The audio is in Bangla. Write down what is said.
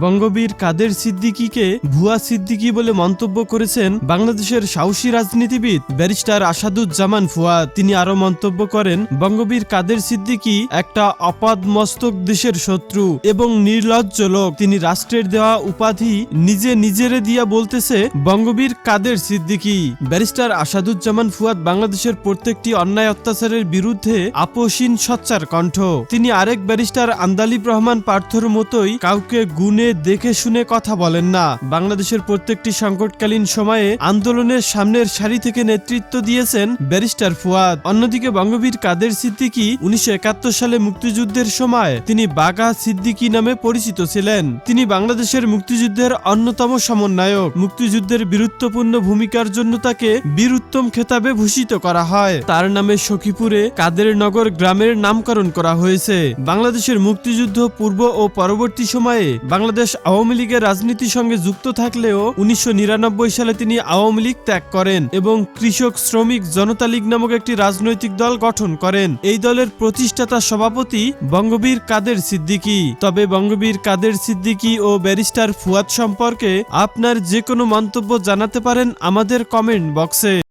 বঙ্গবীর? কাদের ভুয়া বলে মন্তব্য করেছেন বাংলাদেশের সাহসী রাজনীতিবিদ ব্যারিস্টার আসাদুজ্জামান ফুয়াদ তিনি আরও মন্তব্য করেন, বঙ্গবীর কাদের একটা অপাদ মস্তক দেশের শত্রু এবং নির্লজ্জ লোক। তিনি রাষ্ট্রের দেওয়া উপাধি নিজে নিজেরে দিয়া বলতেছে বঙ্গবীর কাদের সিদ্দিকী। ব্যারিস্টার আসাদুজ্জামান ফুয়াদ বাংলাদেশের প্রত্যেকটি অন্যায় অত্যাচারের বিরুদ্ধে আপোষহীন সচ্চার কণ্ঠ। তিনি আরেক ব্যারিস্টার আন্দালিব রহমান পার্থর মতোই কাউকে গুণে দেখে শুনে কথা বলেন না। বাংলাদেশের প্রত্যেকটি সংকটকালীন সময়ে আন্দোলনের সামনের সারি থেকে নেতৃত্ব দিয়েছেন ব্যারিস্টার ফুয়াদ। অন্যদিকে বঙ্গবীর কাদের সিদ্দিকী উনিশশো একাত্তর সালে মুক্তিযুদ্ধের সময় তিনি বাগা সিদ্দিকী নামে পরিচিত ছিলেন। তিনি বাংলাদেশের মুক্তিযুদ্ধের অন্যতম সমন্বয়ক। মুক্তিযুদ্ধের বীরত্বপূর্ণ ভূমিকার জন্য তাকে বীরুত্তম খেতাবে ভূষিত করা হয়। তার নামে সখীপুরে কাদের নগর গ্রামের নামকরণ করা হয়েছে। বাংলাদেশের মুক্তিযুদ্ধ পূর্ব ও পরবর্তী সময়ে বাংলাদেশ আওয়ামী লীগের রাজনীতির সঙ্গে যুক্ত থাকলেও উনিশশো নিরানব্বই সালে তিনি আওয়ামী লীগ ত্যাগ করেন এবং কৃষক শ্রমিক জনতা লীগ নামক একটি রাজনৈতিক দল গঠন করেন। এই দলের প্রতিষ্ঠাতা সভাপতি বঙ্গবীর কাদের সিদ্দিকী। তবে বঙ্গবীর কাদের সিদ্দিকী ও ব্যারিস্টার ফুয়াদ সম্পর্কে আপনার যে কোনো মন্তব্য জানাতে পারেন আমাদের কমেন্ট বক্সে।